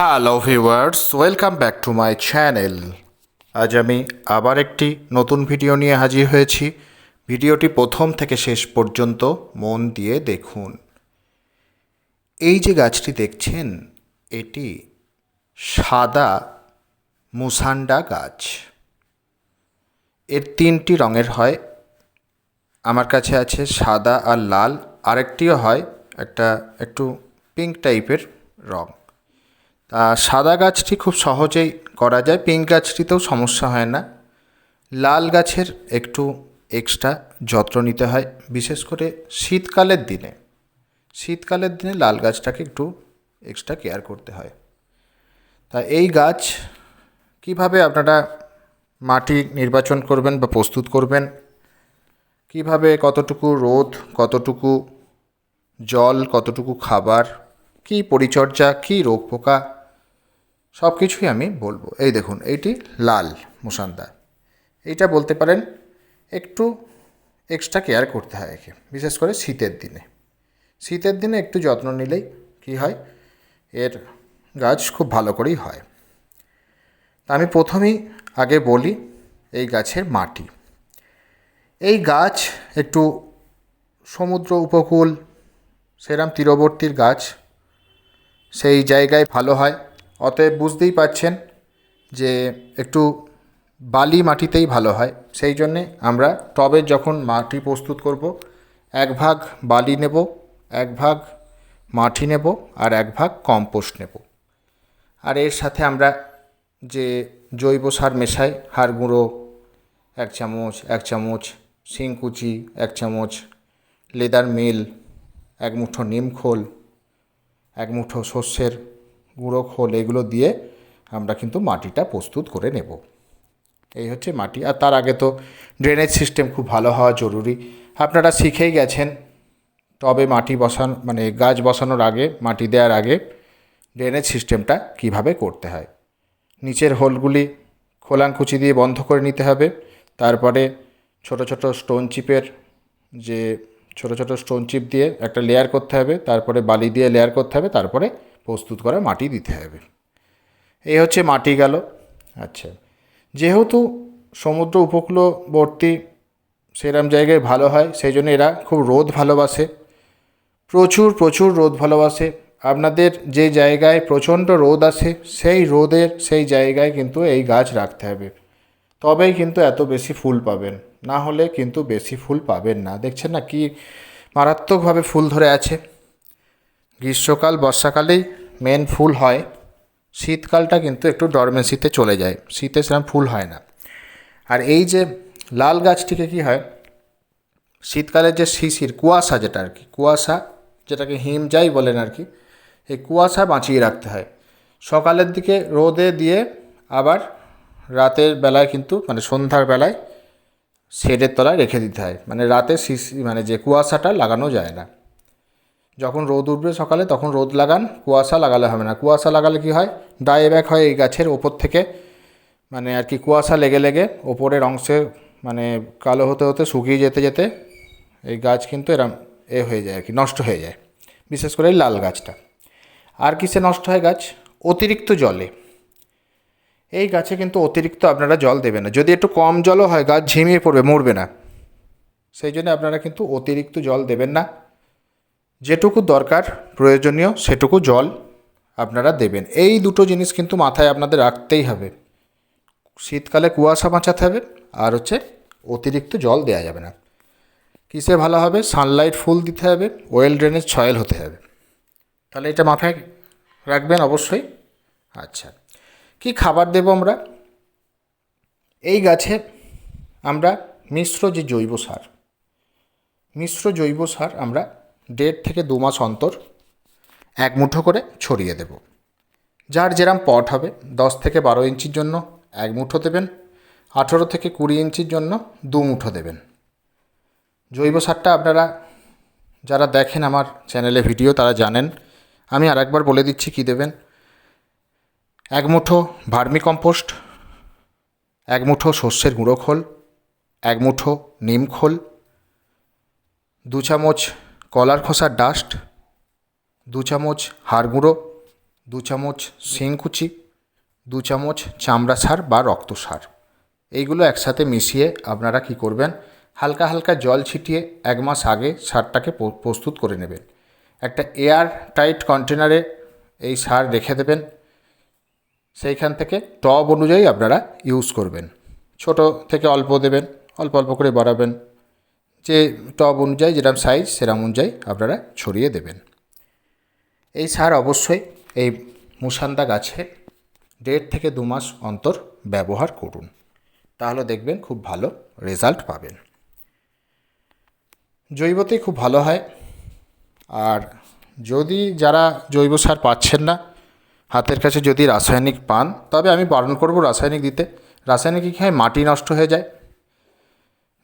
Hello viewers welcome back to my channel আজ আমি আবার একটি নতুন ভিডিও নিয়ে হাজির হয়েছি। ভিডিওটি প্রথম থেকে শেষ পর্যন্ত মন দিয়ে দেখুন। এই যে গাছটি দেখছেন, এটি সাদা মুসান্ডা গাছ। এর তিনটি রঙের হয়। আমার কাছে আছে সাদা আর লাল। আরেকটিও হয়, একটা একটু পিঙ্ক টাইপের রঙ তা সাদা গাছটি খুব সহজেই করা যায়, পিঙ্ক গাছটিতেও সমস্যা হয় না। লাল গাছের একটু এক্সট্রা যত্ন নিতে হয়, বিশেষ করে শীতকালের দিনে। শীতকালের দিনে লাল গাছটাকে একটু এক্সট্রা কেয়ার করতে হয়। তা এই গাছ কীভাবে আপনারা মাটি নির্বাচন করবেন বা প্রস্তুত করবেন? কীভাবে কতটুকু রোদ, কতটুকু জল, কতটুকু খাবার, কি পরিচর্যা, কি রোগ পোকা সব কিছুই আমি বলব। এই দেখুন, এইটি লাল মুসান্দা এইটা বলতে পারেন একটু এক্সট্রা কেয়ার করতে হয় একে, বিশেষ করে শীতের দিনে। শীতের দিনে একটু যত্ন নিলেই কি হয়? এর গাছ খুব ভালো করেই হয়। আমি প্রথমেই আগে বলি এই গাছের মাটি। এই গাছ একটু সমুদ্র উপকূল, সেরাম তীরবর্তীর গাছ, সেই জায়গায় ভালো হয়। অতএব বুঝতেই পাচ্ছেন যে একটু বালি মাটিতেই ভালো হয়। সেই জন্যে আমরা টবে যখন মাটি প্রস্তুত করব, এক ভাগ বালি নেব, এক ভাগ মাটি নেব আর এক ভাগ কম্পোস্ট নেব। আর এর সাথে আমরা যে জৈব সার মেশাই, হাড় গুঁড়ো, এক চামচ এক চামচ শিংকুচি, এক চামচ লেদার মিল, এক মুঠো নিম খোল, এক মুঠো শস্যের গুঁড়ো খোল এগুলো দিয়ে আমরা কিন্তু মাটিটা প্রস্তুত করে নেব। এই হচ্ছে মাটি। আর তার আগে তো ড্রেনেজ সিস্টেম খুব ভালো হওয়া জরুরি। আপনারা শিখেই গেছেন টবে মাটি বসানো মানে গাছ বসানোর আগে, মাটি দেওয়ার আগে ড্রেনেজ সিস্টেমটা কীভাবে করতে হয়। নিচের হোলগুলি খোলাংকুচি দিয়ে বন্ধ করে নিতে হবে। তারপরে ছোট ছোট স্টোন চিপের যে ছোট ছোট স্টোন চিপ দিয়ে একটা লেয়ার করতে হবে। তারপরে বালি দিয়ে লেয়ার করতে হবে। তারপরে প্রস্তুত করা মাটি দিতে হবে। এই হচ্ছে মাটি গেল। আচ্ছা যেহেতু সমুদ্র উপকূলবর্তী সেরম জায়গায় ভালো হয়, সেই জন্য এরা খুব রোদ ভালোবাসে। প্রচুর প্রচুর রোদ ভালোবাসে। আপনাদের যে জায়গায় প্রচণ্ড রোদ আসে সেই রোদের, সেই জায়গায় কিন্তু এই গাছ রাখতে হবে। তবেই কিন্তু এত বেশি ফুল পাবেন। না হলে কিন্তু বেশি ফুল পাবেন না। দেখছেন না কি মারাত্মকভাবে ফুল ধরে আছে। গ্রীষ্মকাল, বর্ষাকালেই মেন ফুল হয়, শীতকালটা কিন্তু একটু ডরমেন্সিতে চলে যায়। শীতে সেরকম ফুল হয় না। আর এই যে লাল গাছটিকে কি হয়, শীতকালের যে শিশির, কুয়াশা যেটা আর কি, কুয়াশা যেটাকে হিম যাই বলেন আর কি, এই কুয়াশা বাঁচিয়ে রাখতে হয়। সকালের দিকে রোদে দিয়ে আবার রাতের বেলায় কিন্তু মানে সন্ধ্যার বেলায় শেডের তলায় রেখে দিতে হয়। মানে রাতে শিশি মানে যে কুয়াশাটা লাগানো যায় না। যখন রোদ উঠবে সকালে, তখন রোদ লাগান, কুয়াশা লাগালে হবে না। কুয়াশা লাগালে কি হয়? ডাই ব্যাক হয় এই গাছের ওপর থেকে। মানে আর কি কুয়াশা লেগে লেগে ওপরের অংশে মানে কালো হতে হতে শুকিয়ে যেতে যেতে এই গাছ কিন্তু এরম এ হয়ে যায় আর কি, নষ্ট হয়ে যায়। বিশেষ করে লাল গাছটা। আর কিসে নষ্ট হয় গাছ? অতিরিক্ত জলে। এই গাছে কিন্তু অতিরিক্ত আপনারা জল দেবেন না। যদি একটু কম জলও হয়, গাছ ঝিমিয়ে পড়বে, মরবে না। সেই জন্য আপনারা কিন্তু অতিরিক্ত জল দেবেন না। যেটুকু দরকার, প্রয়োজনীয় সেটুকু জল আপনারা দেবেন। এই দুটো জিনিস কিন্তু মাথায় আপনাদের রাখতেই হবে। শীতকালে কুয়াশা বাঁচাতে হবে আর হচ্ছে অতিরিক্ত জল দেওয়া যাবে না। কিসে ভালো হবে? সানলাইট ফুল দিতে হবে, ওয়েল ড্রেনেজ সয়েল হতে হবে। তাহলে এটা মাথায় রাখবেন অবশ্যই। আচ্ছা কি খাবার দেব আমরা? এই গাছে আমরা মিশ্র যে জৈব সার, মিশ্র জৈব সার আমরা দেড় থেকে দু মাস অন্তর এক মুঠো করে ছড়িয়ে দেব। যার যেরাম পট হবে, দশ থেকে বারো ইঞ্চির জন্য এক মুঠো দেবেন, আঠেরো থেকে কুড়ি ইঞ্চির জন্য দু মুঠো দেবেন। জৈব সারটা আপনারা যারা দেখেন আমার চ্যানেলে ভিডিও, তারা জানেন। আমি আরেকবার বলে দিচ্ছি কী দেবেন। এক মুঠো ভার্মি কম্পোস্ট, এক মুঠো শস্যের গুঁড়ো খোল, এক মুঠো নিম খোল, দু চামচ কলার খোসার ডাস্ট দু চামচ হাড় গুঁড়ো, দু চামচ শিংকুচি দু চামচ চামড়া সার বা রক্ত সার। এইগুলো একসাথে মিশিয়ে আপনারা কি করবেন? হালকা হালকা জল ছিটিয়ে এক মাস আগে সারটাকে প্রস্তুত করে নেবেন। একটা এয়ার টাইট কন্টেনারে এই সার রেখে দেবেন। সেইখান থেকে টব অনুযায়ী আপনারা ইউজ করবেন। ছোট থেকে অল্প দেবেন, অল্প অল্প করে বাড়াবেন। যে টব অনুযায়ী যেরকম সাইজ সেরকম অনুযায়ী আপনারা ছড়িয়ে দেবেন। এই সার অবশ্যই এই মুসান্দা গাছে দেড় থেকে দু মাস অন্তর ব্যবহার করুন। তাহলে দেখবেন খুব ভালো রেজাল্ট পাবেন। জৈবতেই খুব ভালো হয়। আর যদি যারা জৈব সার পাচ্ছেন না, হাতের কাছে যদি রাসায়নিক পান, তবে আমি বারণ করব রাসায়নিক দিতে। রাসায়নিক কী মাটি নষ্ট হয়ে যায়।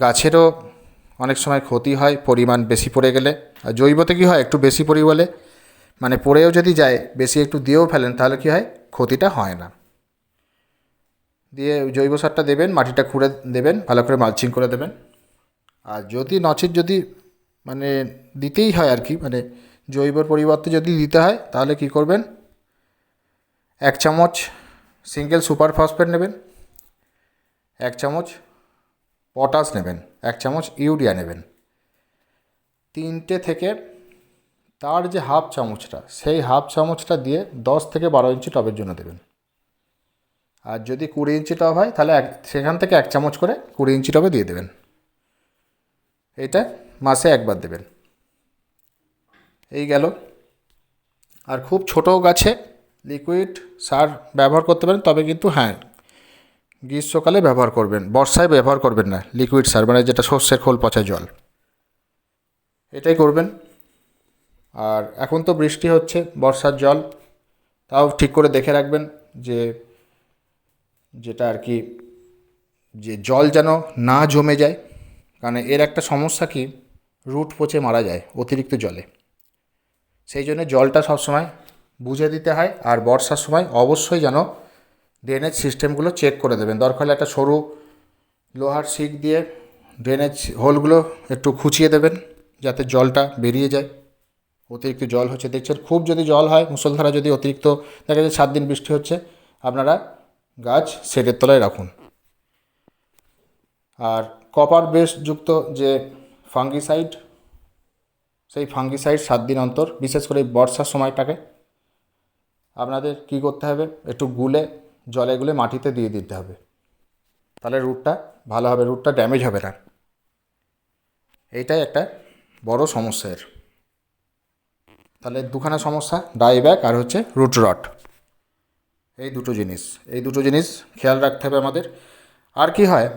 গাছেরও অনেক সময় ক্ষতি হয়, পরিমাণ বেশি পড়ে গেলে। আর জৈবতে কী হয়? একটু বেশি পরিমাণে মানে পড়েও যদি যায়, বেশি একটু দিয়েও ফেলেন, তাহলে কী হয়? ক্ষতিটা হয় না। দিয়ে জৈব সারটা দেবেন, মাটিটা খুঁড়ে দেবেন, ভালো করে মালচিং করে দেবেন। আর যদি নচেত যদি মানে দিতেই হয় আর কি মানে জৈবর পরিবর্তে যদি দিতে হয়, তাহলে কি করবেন? এক চামচ সিঙ্গেল সুপার ফসফেট নেবেন। এক চামচ পটাশ নেবেন, এক চামচ ইউরিয়া নেবেন। তিনটে থেকে তার যে হাফ চামচটা, সেই হাফ চামচটা দিয়ে দশ থেকে বারো ইঞ্চি টবের জন্য দেবেন। আর যদি কুড়ি ইঞ্চি টব হয়, তাহলে এক, সেখান থেকে এক চামচ করে কুড়ি ইঞ্চি টবে দিয়ে দেবেন। এটা মাসে একবার দেবেন। এই গেল। আর খুব ছোট গাছে লিকুইড সার ব্যবহার করতে পারেন, তবে কিন্তু হ্যাঁ গ্রীষ্মকালে ব্যবহার করবেন, বর্ষায় ব্যবহার করবেন না লিকুইড সার মানে যেটা সর্ষের খোল পচা জল। এটাই করবেন। আর এখন তো বৃষ্টি হচ্ছে, বর্ষার জল, তাও ঠিক করে দেখে রাখবেন যে, যেটা আর কি, যে জল যেন না জমে যায়, কারণ এর একটা সমস্যা কি, রুট পচে মারা যায় অতিরিক্ত জলে। সেই জন্য জলটা সবসময় বুঝে দিতে হয়, আর বর্ষার সময় অবশ্যই যেন ড্রেনেজ সিস্টেমগুলো চেক করে দেবেন। দরকার হলে একটা সরু লোহার শিক দিয়ে ড্রেনেজ হোলগুলো একটু খুঁচিয়ে দেবেন, যাতে জলটা বেরিয়ে যায়। অতিরিক্ত জল হচ্ছে, দেখছেন খুব যদি জল হয়, মুসলধারা যদি অতিরিক্ত, দেখা যায় সাত দিন বৃষ্টি হচ্ছে, আপনারা গাছ শেডের তলায় রাখুন। আর কপার বেসযুক্ত যে ফাঙ্গিসাইড সেই ফাঙ্গিসাইড সাত দিন অন্তর, বিশেষ করে বর্ষার সময়টাকে, আপনাদের কি করতে হবে? একটু গুলে জলে গুলে মাটিতে দিয়ে দিতে হবে। তাহলে রুটটা ভালো হবে রুটটা ড্যামেজ হবে না। এইটাই একটা বড় সমস্যা এর। তাহলে দুখানা সমস্যা ডাইব্যাক আর হচ্ছে রুট রট এই দুটো জিনিস, এই দুটো জিনিস খেয়াল রাখতে হবে আমাদের। আর কি হয়,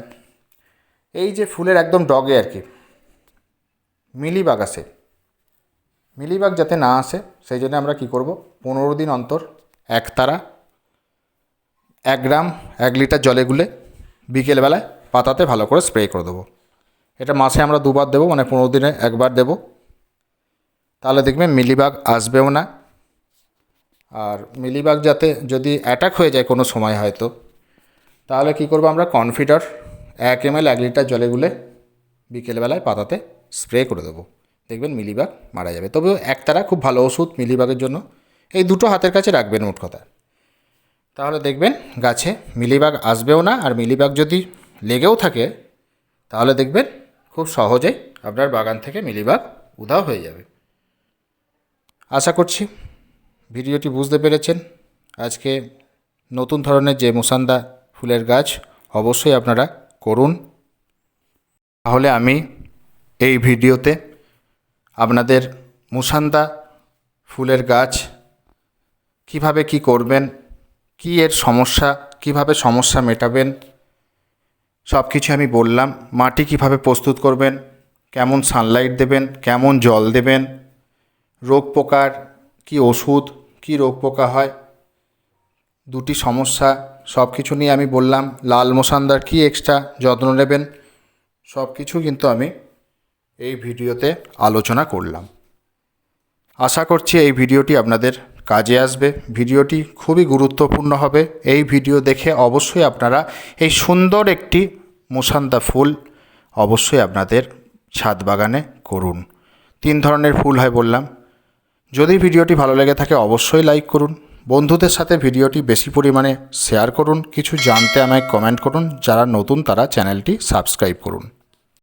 এই যে ফুলের একদম ডগে আর কি, মিলিবাগ আসে মিলিবাগ যাতে না আসে, সেই জন্য আমরা কি করব, পনেরো দিন অন্তর এক তারা এক গ্রাম, এক লিটার জলে গুলে বিকেলবেলায় পাতাতে ভালো করে স্প্রে করে দেবো। এটা মাসে আমরা দুবার দেবো মানে পনেরো দিনে একবার দেবো। তাহলে দেখবেন মিলিবাগ আসবেও না। আর মিলিবাগ যাতে যদি অ্যাটাক হয়ে যায় কোনো সময় হয়তো, তাহলে কী করব আমরা কনফিডার এক এম এল এক লিটার জলে গুলে বিকেলবেলায় পাতাতে স্প্রে করে দেবো। দেখবেন মিলিবাগ মারা যাবে। তবে একতারা খুব ভালো ওষুধ মিলিবাগের জন্য। এই দুটো হাতের কাছে রাখবেন মোট কথা। তাহলে দেখবেন গাছে মিলিবাগ আসবেও না, আর মিলিবাগ যদি লেগেও থাকে, তাহলে দেখবেন খুব সহজেই আপনার বাগান থেকে মিলিবাগ উধাও হয়ে যাবে। আশা করছি ভিডিওটি বুঝতে পেরেছেন। আজকে নতুন ধরনের যে মুসান্দা ফুলের গাছ অবশ্যই আপনারা করুন। তাহলে আমি এই ভিডিওতে আপনাদের মুসান্দা ফুলের গাছ কীভাবে কি করবেন কি এর সমস্যা? কীভাবে সমস্যা মেটাবেন? সব কিছু আমি বললাম। মাটি কীভাবে প্রস্তুত করবেন? কেমন সানলাইট দেবেন? কেমন জল দেবেন? রোগ পোকার কি ওষুধ? কি রোগ পোকা হয়? দুটি সমস্যা। সব কিছু নিয়ে আমি বললাম, লাল মোসান্দার কি এক্সট্রা যত্ন নেবেন? সব কিছু কিন্তু আমি এই ভিডিওতে আলোচনা করলাম। আশা করছি এই ভিডিওটি আপনাদের কাজে আসবে। ভিডিওটি খুবই গুরুত্বপূর্ণ হবে। এই ভিডিও দেখে অবশ্যই আপনারা এই সুন্দর একটি মুসান্দা ফুল অবশ্যই আপনাদের ছাদ বাগানে করুন। তিন ধরনের ফুল হয় বললাম। যদি ভিডিওটি ভালো লেগে থাকে অবশ্যই লাইক করুন। বন্ধুদের সাথে ভিডিওটি বেশি পরিমাণে শেয়ার করুন। কিছু জানতে আমায় কমেন্ট করুন। যারা নতুন তারা চ্যানেলটি সাবস্ক্রাইব করুন।